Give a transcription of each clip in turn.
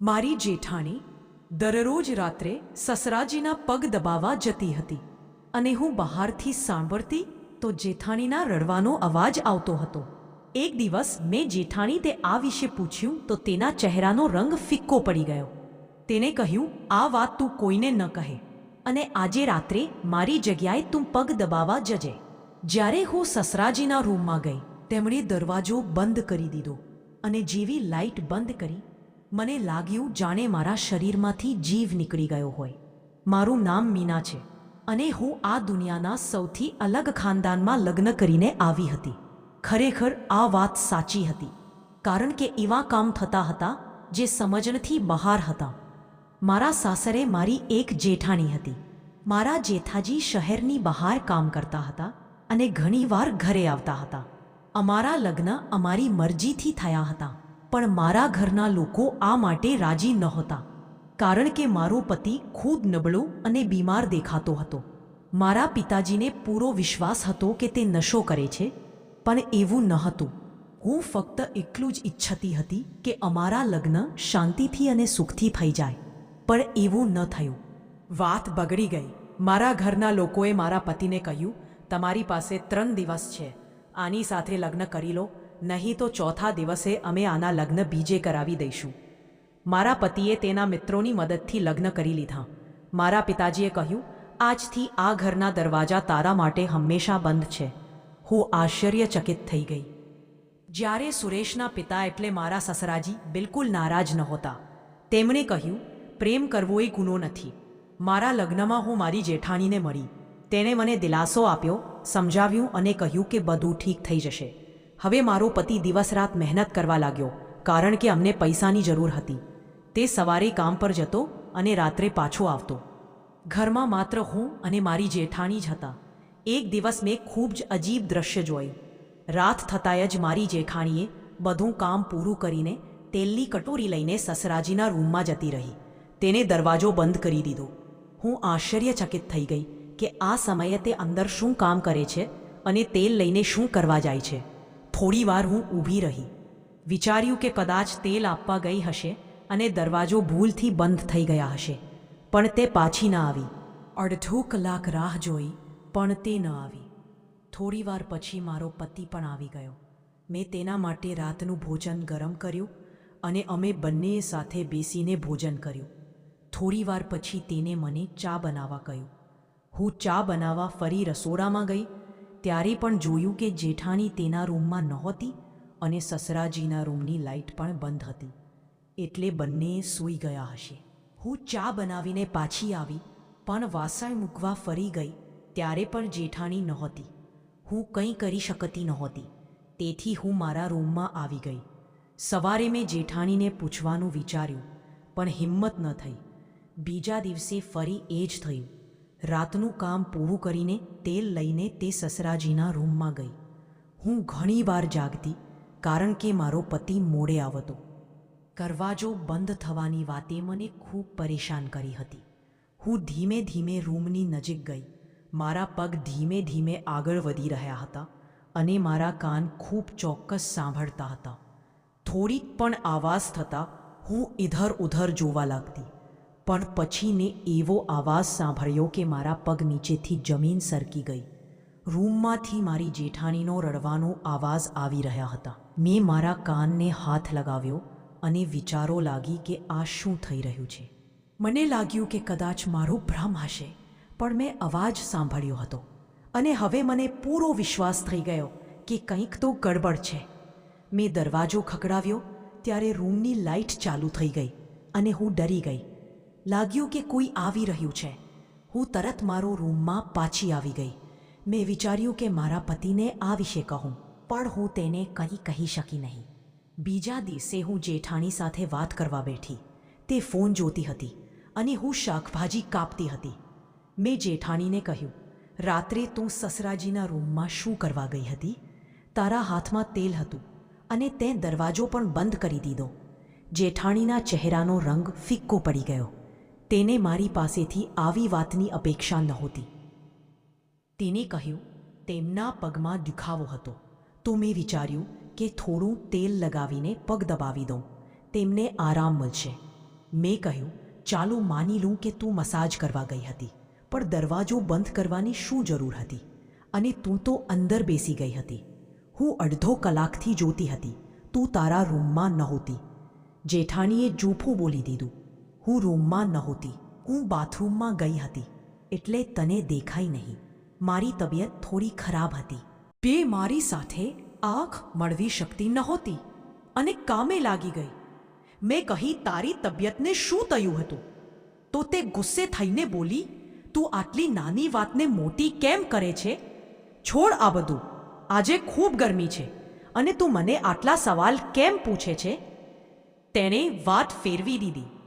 મારી જેઠાણી દરરોજ રાત્રે સસરાજીના પગ દબાવવા જતી હતી અને હું બહારથી સાંભળતી તો જેઠાણીના રડવાનો અવાજ આવતો હતો. એક દિવસ મેં જેઠાણી તે આ વિશે પૂછ્યું તો તેના ચહેરાનો રંગ ફિક્કો પડી ગયો. તેને કહ્યું, આ વાત તું કોઈને ન કહે અને આજે રાત્રે મારી જગ્યાએ તું પગ દબાવવા જજે. જ્યારે હું સસરાજીના રૂમમાં ગઈ, તેમણે દરવાજો બંધ કરી દીધો અને જેવી લાઇટ બંધ કરી મને લાગ્યું જાણે મારા શરીરમાંથી જીવ નીકળી ગયો હોય. મારું નામ મીના છે અને હું આ દુનિયાના સૌથી અલગ ખાનદાનમાં લગ્ન કરીને આવી હતી. ખરેખર આ વાત સાચી હતી, કારણ કે એવા કામ થતા હતા જે સમજણથી બહાર હતા. મારા સાસરે મારી એક જેઠાણી હતી. મારા જેઠાજી શહેરની બહાર કામ કરતા હતા અને ઘણીવાર ઘરે આવતા હતા. અમારા લગ્ન અમારી મરજીથી થયા હતા. પણ મારા ઘરના લોકો આ માટે રાજી નહોતા, કારણ કે મારો પતિ ખૂબ નબળો અને બીમાર દેખાતો હતો. મારા પિતાજીને પૂરો વિશ્વાસ હતો કે તે નશો કરે છે, પણ એવું ન હતું. હું ફક્ત એટલું જ ઈચ્છતી હતી કે અમારા લગ્ન શાંતિથી અને સુખથી થઈ જાય, પણ એવું ન થયું. વાત બગડી ગઈ. મારા ઘરના લોકોએ મારા પતિને કહ્યું, તમારી પાસે ત્રણ દિવસ છે. આની સાથે લગ્ન કરી લો. નહીં તો ચોથા દિવસે અમે આના લગ્ન બીજે કરાવી દઈશું. મારા પતિએ તેના મિત્રોની મદદથી લગ્ન કરી લીધા. મારા પિતાજીએ કહ્યું, આજથી આ ઘરના દરવાજા તારા માટે હંમેશા બંધ છે. હું આશ્ચર્યચકિત થઈ ગઈ. જ્યારે સુરેશના પિતા એટલે મારા સસરાજી બિલકુલ નારાજ નહોતા. તેમણે કહ્યું, પ્રેમ કરવો એ ગુનો નથી. મારા લગ્નમાં હું મારી જેઠાણીને મળી. તેણે મને દિલાસો આપ્યો, સમજાવ્યું અને કહ્યું કે બધું ઠીક થઈ જશે. હવે મારો પતિ દિવસ રાત મહેનત કરવા લાગ્યો, કારણ કે અમને પૈસાની જરૂર હતી. તે સવારે કામ પર જતો અને રાત્રે પાછો આવતો. ઘરમાં માત્ર હું અને મારી જેઠાણી જ હતા. એક દિવસ મેં ખૂબ જ અજીબ દ્રશ્ય જોયું રાત થતાંય જ મારી જેઠાણીએ બધું કામ પૂરું કરીને તેલની કટોરી લઈને સસરાજીના રૂમમાં જતી રહી. તેને દરવાજો બંધ કરી દીધો. હું આશ્ચર્યચકિત થઈ ગઈ કે આ સમયે તે અંદર શું કામ કરે છે અને તેલ લઈને શું કરવા જાય છે. થોડીવાર હું ઊભી રહી. વિચાર્યું કે કદાચ તેલ આપવા ગઈ હશે અને દરવાજો ભૂલથી બંધ થઈ ગયા હશે, પણ તે પાછી ન આવી. અડધો કલાક રાહ જોઈ, પણ તે ન આવી. થોડીવાર પછી મારો પતિ પણ આવી ગયો. મેં તેના માટે રાતનું ભોજન ગરમ કર્યું અને અમે બંને સાથે બેસીને ભોજન કર્યું. થોડીવાર પછી તેને મને ચા બનાવવા કહ્યું. હું ચા બનાવવા ફરી રસોડામાં ગઈ ત્યારે પણ જોયું કે જેઠાણી તેના રૂમમાં નહોતી અને સસરાજીના રૂમની લાઇટ પણ બંધ હતી. એટલે બંને સૂઈ ગયા હશે. હું ચા બનાવીને પાછી આવી, પણ વાસણ મૂકવા ફરી ગઈ, ત્યારે પણ જેઠાણી નહોતી. હું કંઈ કરી શકતી નહોતી. તેથી હું મારા રૂમમાં આવી ગઈ. સવારે મેં જેઠાણીને પૂછવાનું વિચાર્યું, પણ હિંમત ન થઈ. બીજા દિવસે ફરી એ જ થયું. રાતનું કામ પૂરું કરીને તેલ લઈને તે સસરાજીના રૂમમાં ગઈ. હું ઘણીવાર જાગતી, કારણ કે મારો પતિ મોડે આવતો. કરવાજો બંધ થવાની વાતે મને ખૂબ પરેશાન કરી હતી. હું ધીમે ધીમે રૂમની નજીક ગઈ. મારા પગ ધીમે ધીમે આગળ વધી રહ્યા હતા અને મારા કાન ખૂબ ચોક્કસ સાંભળતા હતા. થોડીક પણ આવાજ થતાં હું ઇધર ઉધર જોવા લાગતી. પણ પછી મેં એવો આવાજ સાંભળ્યો કે મારા પગ નીચેથી જમીન સરકી ગઈ. રૂમમાંથી મારી જેઠાણીનો રડવાનો આવાજ આવી રહ્યા હતા. મેં મારા કાનને હાથ લગાવ્યો અને વિચારો લાગી કે આ શું થઈ રહ્યું છે. મને લાગ્યું કે કદાચ મારો ભ્રમ હશે, પણ મેં અવાજ સાંભળ્યો હતો. અને હવે મને પૂરો વિશ્વાસ થઈ ગયો કે કંઈક તો ગડબડ છે. મેં દરવાજો ખકડાવ્યો ત્યારે રૂમની લાઇટ ચાલુ થઈ ગઈ અને હું ડરી ગઈ. લાગ્યું કે કોઈ આવી રહ્યું છે. હું તરત મારો રૂમમાં પાછી આવી ગઈ. મેં વિચાર્યું કે મારા પતિને આ વિશે કહું, પણ હું તેને કંઈ કહી શકી નહીં. બીજા દિવસે હું જેઠાણી સાથે વાત કરવા બેઠી. તે ફોન જોતી હતી અને હું શાકભાજી કાપતી હતી. મેં જેઠાણીને કહ્યું, રાત્રે તું સસરાજીના રૂમમાં શું કરવા ગઈ હતી? તારા હાથમાં તેલ હતું અને તે દરવાજો પણ બંધ કરી દીધો. જેઠાણીના ચહેરાનો રંગ ફિક્કો પડી ગયો. તેને મારી પાસેથી આવી વાતની અપેક્ષા નહોતી. તેને કહ્યું, તેમના પગમાં દુખાવો હતો. તો મેં વિચાર્યું કે થોડું તેલ લગાવીને પગ દબાવી દઉં. તેમને આરામ મળશે. મેં કહ્યું, ચાલો માની લઉં કે તું મસાજ કરવા ગઈ હતી, પણ દરવાજો બંધ કરવાની શું જરૂર હતી? અને તું તો અંદર બેસી ગઈ હતી. હું અડધો કલાકથી જોતી હતી. તું તારા રૂમમાં નહોતી. જેઠાણીએ જૂફું બોલી દીધું. હું રૂમમાં નહોતી, હું બાથરૂમમાં ગઈ હતી, એટલે તને દેખાઈ નહીં. મારી તબિયત થોડી ખરાબ હતી. બે મારી સાથે આંખ મળવી શકતી નહોતી અને કામે લાગી ગઈ. મેં કહી, તારી તબિયતને શું થયું હતું? તો તે ગુસ્સે થઈને બોલી, તું આટલી નાની વાતને મોટી કેમ કરે છે? છોડ આ બધું. આજે ખૂબ ગરમી છે અને તું મને આટલા સવાલ કેમ પૂછે છે? તેણે વાત ફેરવી દીધી.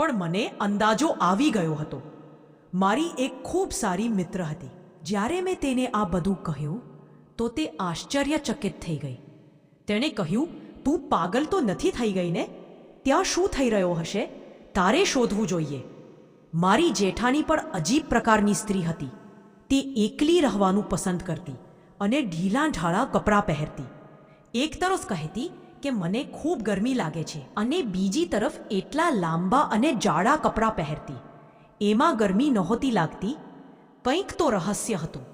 પણ મને અંદાજો આવી ગયો હતો. મારી એક ખૂબ સારી મિત્ર હતી. જ્યારે મેં તેને આ બધું કહ્યું, તો તે આશ્ચર્યચકિત થઈ ગઈ. તેણે કહ્યું, તું પાગલ તો નથી થઈ ગઈ ને? ત્યાં શું થઈ રહ્યો હશે? તારે શોધવું જોઈએ. મારી જેઠાણી પણ અજીબ પ્રકારની સ્ત્રી હતી. તે એકલી રહેવાનું પસંદ કરતી અને ઢીલા ઢાળા કપડાં પહેરતી. એક તરફ કહેતી કે મને ખૂબ ગરમી લાગે છે અને બીજી તરફ એટલા લાંબા અને જાડા કપડાં પહેરતી. એમાં ગરમી નહોતી લાગતી. કંઈક તો રહસ્ય હતું.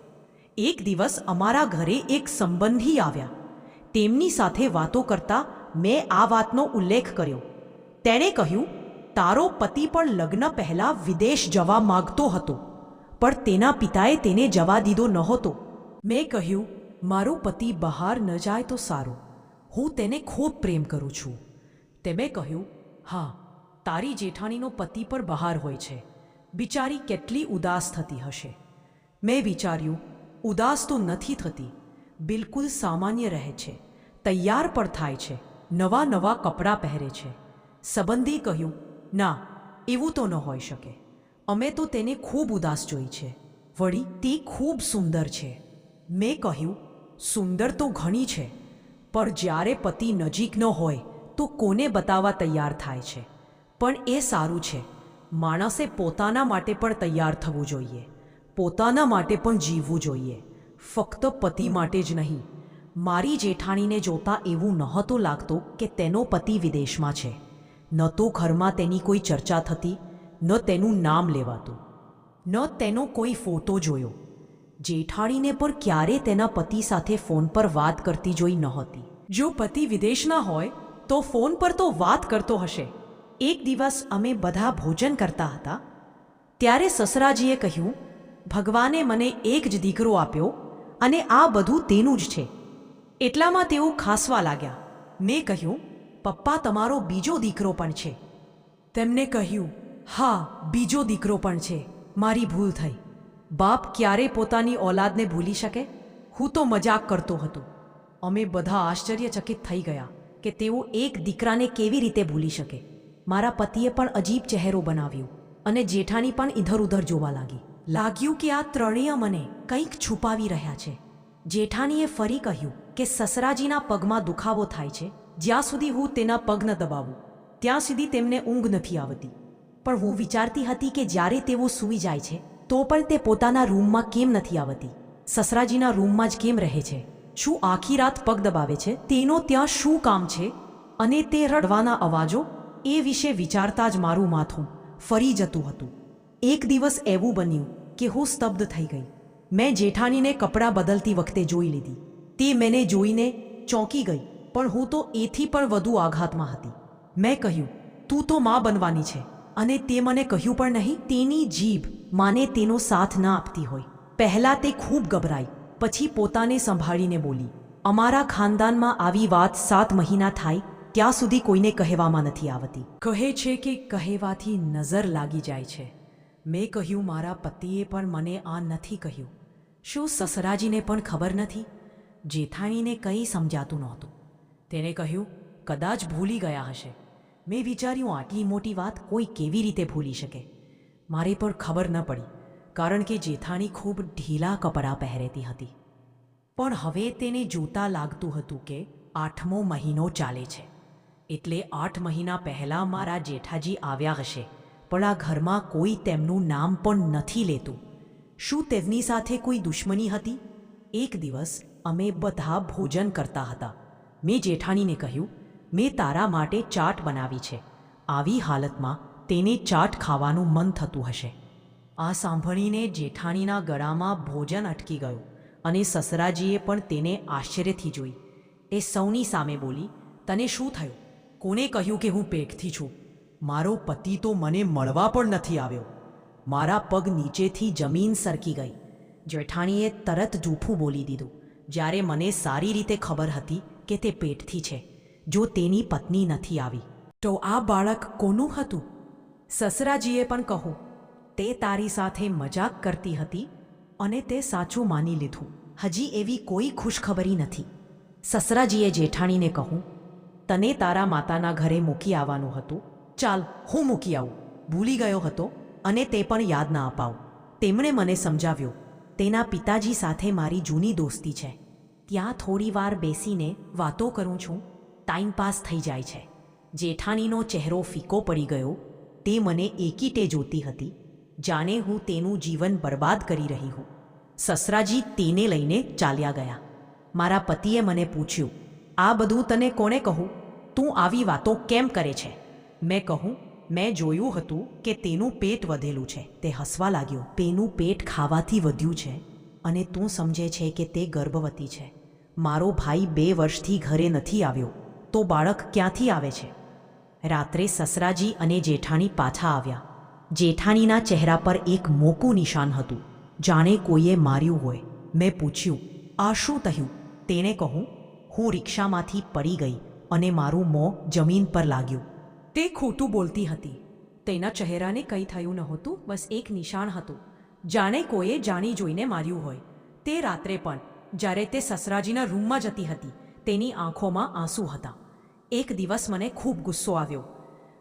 એક દિવસ અમારા ઘરે એક સંબંધી આવ્યા. તેમની સાથે વાતો કરતા મેં આ વાતનો ઉલ્લેખ કર્યો. તેણે કહ્યું, તારો પતિ પણ લગ્ન પહેલાં વિદેશ જવા માગતો હતો, પણ તેના પિતાએ તેને જવા દીધો નહોતો. મેં કહ્યું, મારો પતિ બહાર ન જાય તો સારું. હું તેને ખૂબ પ્રેમ કરું છું. તેમે કહ્યું, હા, તારી જેઠાણીનો પતિ પણ બહાર હોય છે. બિચારી કેટલી ઉદાસ થતી હશે. મેં વિચાર્યું, ઉદાસ તો નથી થતી. બિલકુલ સામાન્ય રહે છે. તૈયાર પણ થાય છે. નવા નવા કપડાં પહેરે છે. સંબંધી કહ્યું, ના, એવું તો ન હોઈ શકે. અમે તો તેને ખૂબ ઉદાસ જોઈ છે. વળી તે ખૂબ સુંદર છે. મેં કહ્યું, સુંદર તો ઘણી છે. પણ જ્યારે પતિ નજીક ન હોય, તો કોને બતાવવા તૈયાર થાય છે? પણ એ સારું છે. માણસે પોતાના માટે પણ તૈયાર થવું જોઈએ. પોતાના માટે પણ જીવવું જોઈએ. ફક્ત પતિ માટે જ નહીં. મારી જેઠાણીને જોતા એવું નહોતું લાગતું કે તેનો પતિ વિદેશમાં છે. ન તો ઘરમાં તેની કોઈ ચર્ચા થતી, ન તેનું નામ લેવાતું. ન તેનો કોઈ ફોટો જોયો. જેઠાણીને પણ ક્યારે તેના પતિ સાથે ફોન પર વાત કરતી જોઈ નહોતી. જો પતિ વિદેશના હોય, તો ફોન પર તો વાત કરતો હશે. એક દિવસ અમે બધા ભોજન કરતા હતા. ત્યારે સસરાજીએ કહ્યું, ભગવાને મને એક જ દીકરો આપ્યો અને આ બધું તેનું જ છે. એટલામાં તેઓ ખાસવા લાગ્યા. મેં કહ્યું, પપ્પા, તમારો બીજો દીકરો પણ છે. તેમને કહ્યું, હા, બીજો દીકરો પણ છે. મારી ભૂલ થઈ. બાપ ક્યારે પોતાની ઓલાદને ભૂલી શકે? હું તો મજાક કરતો હતો. અમે બધા આશ્ચર્યચકિત થઈ ગયા કે તેઓ એક દીકરાને કેવી રીતે ભૂલી શકે. મારા પતિએ પણ અજીબ ચહેરો બનાવ્યો અને જેઠાણી પણ ઇધર ઉધર જોવા લાગી. લાગ્યું કે આ ત્રણેય મને કંઈક છુપાવી રહ્યા છે. જેઠાણીએ ફરી કહ્યું કે સસરાજીના પગમાં દુખાવો થાય છે. જ્યાં સુધી હું તેના પગ ન દબાવું, ત્યાં સુધી તેમને ઊંઘ નથી આવતી. પણ હું વિચારતી હતી કે જ્યારે તેઓ સૂઈ જાય છે, તો પણ તે પોતાના રૂમમાં કેમ નથી આવતી? સસરાજીના રૂમમાં જ કેમ રહે છે? શું આખી રાત પગ દબાવે છે? તેનો ત્યાં શું કામ છે? અને તે રડવાના અવાજો? એ વિશે વિચારતા જ મારું માથું ફરી જતું હતું. એક દિવસ એવું બન્યું કે હું સ્તબ્ધ થઈ ગઈ. મેં જેઠાણીને કપડાં બદલતી વખતે જોઈ લીધી. તે મેને જોઈને ચોંકી ગઈ, પણ હું તો એથી પણ વધુ આઘાતમાં હતી. મેં કહ્યું, તું તો મા બનવાની છે. અને તે મને કહ્યું, પણ નહીં, તેની જીભ માને તેનો સાથ ન આપતી હોય. પહેલાં તે ખૂબ ગભરાઈ પછી પોતાને સંભાળીને બોલી, અમારા ખાનદાનમાં આવી વાત સાત મહિના થાય, ત્યાં સુધી કોઈને કહેવામાં નથી આવતી. કહે છે કે કહેવાથી નજર લાગી જાય છે. મેં કહ્યું, મારા પતિએ પણ મને આ નથી કહ્યું. શું સસરાજીને પણ ખબર નથી? જેઠાણીને કંઈ સમજાતું નહોતું. તેણે કહ્યું, કદાચ ભૂલી ગયા હશે. મેં વિચાર્યું આટલી મોટી વાત કોઈ કેવી રીતે ભૂલી શકે? મારે પણ ખબર ન પડી. કારણ કે જેઠાણી ખૂબ ઢીલા કપડાં પહેરેતી હતી. પણ હવે તેને જોતા લાગતું હતું કે આઠમો મહિનો ચાલે છે. એટલે આઠ મહિના પહેલાં મારા જેઠાજી આવ્યા હશે, પણ આ ઘરમાં કોઈ તેમનું નામ પણ નથી લેતું. શું તેમની સાથે કોઈ દુશ્મની હતી? એક દિવસ અમે બધા ભોજન કરતા હતા. મેં જેઠાણીને કહ્યું, મેં તારા માટે ચાટ બનાવી છે. આવી હાલતમાં તેને ચાટ ખાવાનું મન થતું હશે. આ સાંભળીને જેઠાણીના ગળામાં ભોજન અટકી ગયું અને સસરાજીએ પણ તેને આશ્ચર્યથી જોઈ. એ સૌની સામે બોલી, તને શું થયું? કોને કહ્યું કે હું પેટથી છું? મારો પતિ તો મને મળવા પણ નથી આવ્યો. મારા પગ નીચેથી જમીન સરકી ગઈ. જેઠાણીએ તરત જૂઠું બોલી દીધું. જ્યારે મને સારી રીતે ખબર હતી કે તે પેટથી છે, જો તેની પત્ની નથી આવી. તો આ બાળક કોનું હતું? સસરાજીએ પણ કહું તે તારી સાથે મજાક કરતી હતી અને તે સાચું માની લીધું. હજી એવી કોઈ ખુશખબરી નથી. સસરાજીએ જેઠાણીને કહું, તને તારા માતાના ઘરે મૂકી આવવાનું હતું. ચાલ, હું મૂકી આવું. ભૂલી ગયો હતો અને તે પણ યાદ ના અપાવું. તેમણે મને સમજાવ્યું, તેના પિતાજી સાથે મારી જૂની દોસ્તી છે. ત્યાં થોડી વાર બેસીને વાતો કરું છું. ટાઈમ પાસ થઈ જાય છે. જેઠાણીનો ચહેરો ફીકો પડી ગયો. તે મને એકીટે જોતી હતી જાણે હું તેનું જીવન બરબાદ કરી રહી હું. સસરાજી તેને લઈને ચાલ્યા ગયા. મારા પતિએ મને પૂછ્યું, આ બધું તને કોને કહું? તું આવી વાતો કેમ કરે છે? મેં કહું, મેં જોયું હતું કે તેનું પેટ વધેલું છે. તે હસવા લાગ્યો, તેનું પેટ ખાવાથી વધ્યું છે અને તું સમજે છે કે તે ગર્ભવતી છે. મારો ભાઈ બે વર્ષથી ઘરે નથી આવ્યો, તો બાળક ક્યાંથી આવે છે? રાત્રે સસરાજી અને જેઠાણી પાછા આવ્યા. જેઠાણીના ચહેરા પર એક મોકું નિશાન હતું. જાણે કોઈએ માર્યું હોય. મેં પૂછ્યું, આ શું થયું? તેને કહું, હું રિક્ષામાંથી પડી ગઈ અને મારું મોં જમીન પર લાગ્યું. તે ખોટું બોલતી હતી. તેના ચહેરાને કંઈ થયું નહોતું, બસ એક નિશાન હતું. જાણે કોઈએ જાણી જોઈને માર્યું હોય. તે રાત્રે પણ, જ્યારે તે સસરાજીના રૂમમાં જતી હતી, તેની આંખોમાં આંસુ હતા. એક દિવસ મને ખૂબ ગુસ્સો આવ્યો.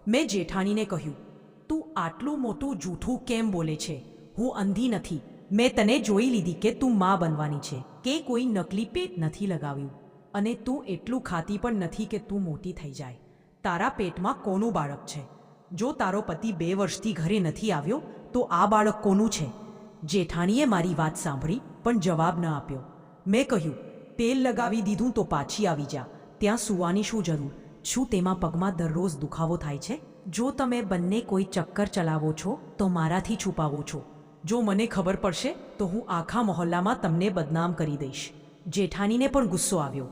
મેં જેઠાણીને કહ્યું તું આટલું મોટું જૂઠું કેમ બોલે છે? હું અંધી નથી. મેં તને જોઈ લીધી કે તું મા બનવાની છે, કે કોઈ નકલી પેટ નથી લગાવ્યું. અને તું એટલું ખાતી પણ નથી કે તું મોટી થઈ જાય. તારા પેટમાં કોનું બાળક છે? જો તારો પતિ બે વર્ષથી ઘરે નથી આવ્યો, તો આ બાળક કોનું છે? જેઠાણીએ મારી વાત સાંભળી, પણ જવાબ ન આપ્યો. મેં કહ્યું, તેલ લગાવી દીધું તો પાછી આવી જા. ત્યાં સુવાની શું જરૂર? શું તેમાં પગમાં દરરોજ દુખાવો થાય છે? જો તમે બંને કોઈ ચક્કર ચલાવો છો, તો મારાથી છુપાવો છો. જો મને ખબર પડશે, તો હું આખા મહોલ્લામાં તમને બદનામ કરી દઈશ. જેઠાણીને પણ ગુસ્સો આવ્યો.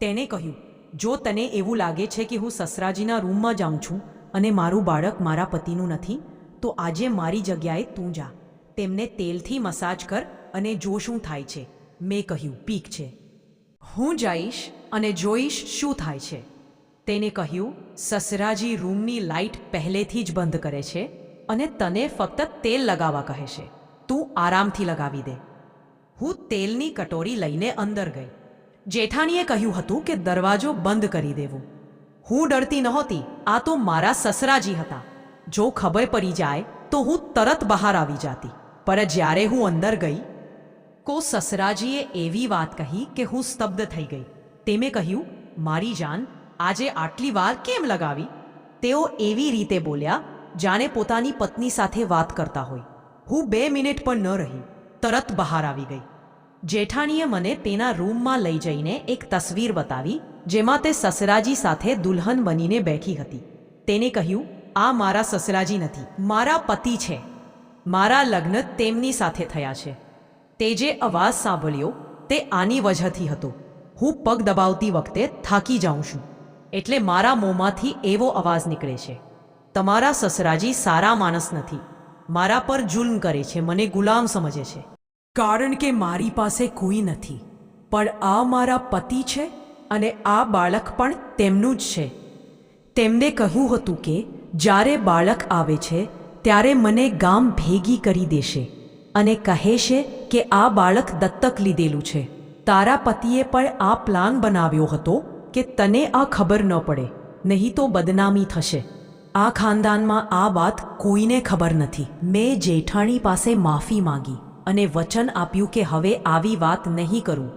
તેણે કહ્યું, જો તને એવું લાગે છે કે હું સસરાજીના રૂમમાં જાઉં છું અને મારું બાળક મારા પતિનું નથી, તો આજે મારી જગ્યાએ તું જા. તેમને તેલથી મસાજ કર અને જો શું થાય છે. મેં કહ્યું, પીક છે. હું જઈશ અને જોઈશ શું થાય છે. તેને કહ્યું, સસરાજી રૂમની લાઇટ પહેલેથી જ બંધ કરે છે અને તને ફક્ત તેલ લગાવવા કહે છે. તું આરામથી લગાવી દે. હું તેલની કટોરી લઈને અંદર ગઈ. જેઠાણીએ કહ્યું હતું કે દરવાજો બંધ કરી દેવો. હું ડરતી નહોતી. આ તો મારા સસરાજી હતા. જો ખબર પડી જાય તો હું તરત બહાર આવી જાતી. પર જ્યારે હું અંદર ગઈ, કો સસરાજીએ એવી વાત કહી કે હું સ્તબ્ધ થઈ ગઈ. તેમે કહ્યું, મારી જાન આજે આટલી વાર કેમ લગાવી? તેઓ એવી રીતે બોલ્યા, જાણે પોતાની પત્ની સાથે વાત કરતા હોય. હું બે મિનિટ પણ ન રહી, તરત બહાર આવી ગઈ. જેઠાણીએ મને તેના રૂમમાં લઈ જઈને એક તસવીર બતાવી, જેમાં તે સસરાજી સાથે દુલ્હન બનીને બેઠી હતી. તેને કહ્યું, આ મારા સસરાજી નથી, મારા પતિ છે. મારા લગ્ન તેમની સાથે થયા છે. તે જે અવાજ સાંભળ્યો, તે આની વજહથી હતો. હું પગ દબાવતી વખતે થાકી જાઉં છું. એટલે મારા મોંમાંથી એવો અવાજ નીકળે છે. તમારા સસરાજી સારા માણસ નથી. મારા પર જુલ્મ કરે છે, મને ગુલામ સમજે છે. કારણ કે મારી પાસે કોઈ નથી. પણ આ મારા પતિ છે અને આ બાળક પણ તેમનું જ છે. તેમને કહ્યું હતું કે, જ્યારે બાળક આવે છે, ત્યારે મને ગામ ભેગી કરી દેશે અને કહે છે કે આ બાળક દત્તક લીધેલું છે. તારા પતિએ પણ આ પ્લાન બનાવ્યો હતો? કે તને આ ખબર ન પડે, નહીં તો બદનામી થશે. આ ખાનદાનમાં આ વાત કોઈને ખબર નથી. મેં જેઠાણી પાસે માફી માંગી અને વચન આપ્યું કે હવે આવી વાત નહીં કરું.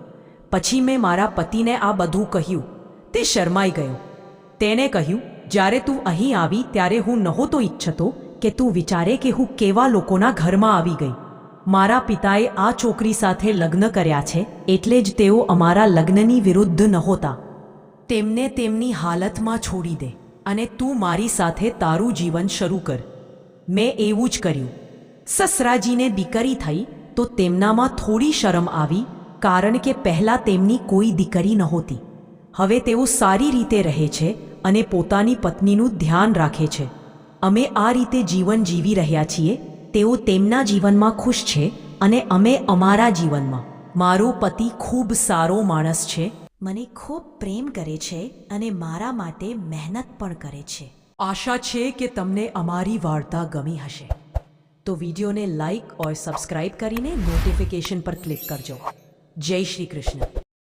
પછી મેં મારા પતિને આ બધું કહ્યું. તે શરમાઈ ગયો. તેને કહ્યું, જ્યારે તું અહીં આવી, ત્યારે હું નહોતો ઈચ્છતો કે તું વિચારે કે હું કેવા લોકોના ઘરમાં આવી ગઈ. મારા પિતાએ આ છોકરી સાથે લગ્ન કર્યા છે, એટલે જ તેઓ અમારા લગ્નની વિરુદ્ધ નહોતા. તેમને તેમની હાલતમાં છોડી દે અને તું મારી સાથે તારું જીવન શરૂ કર. મેં એવું જ કર્યું. સસરાજીને દીકરી થઈ તો તેમનામાં થોડી શરમ આવી કારણ કે પહેલાં તેમની કોઈ દીકરી નહોતી. હવે તેઓ સારી રીતે રહે છે અને પોતાની પત્નીનું ધ્યાન રાખે છે. અમે આ રીતે જીવન જીવી રહ્યા છીએ. તેઓ તેમના જીવનમાં ખુશ છે અને અમે અમારા જીવનમાં. મારો પતિ ખૂબ સારો માણસ છે મને ખૂબ પ્રેમ કરે છે અને મારા માટે મહેનત પણ કરે છે. આશા છે કે તમને અમારી વાર્તા ગમી હશે. તો વિડીયોને લાઇક ઓર સબસ્ક્રાઇબ કરીને નોટિફિકેશન પર ક્લિક કરજો. જય શ્રી કૃષ્ણ.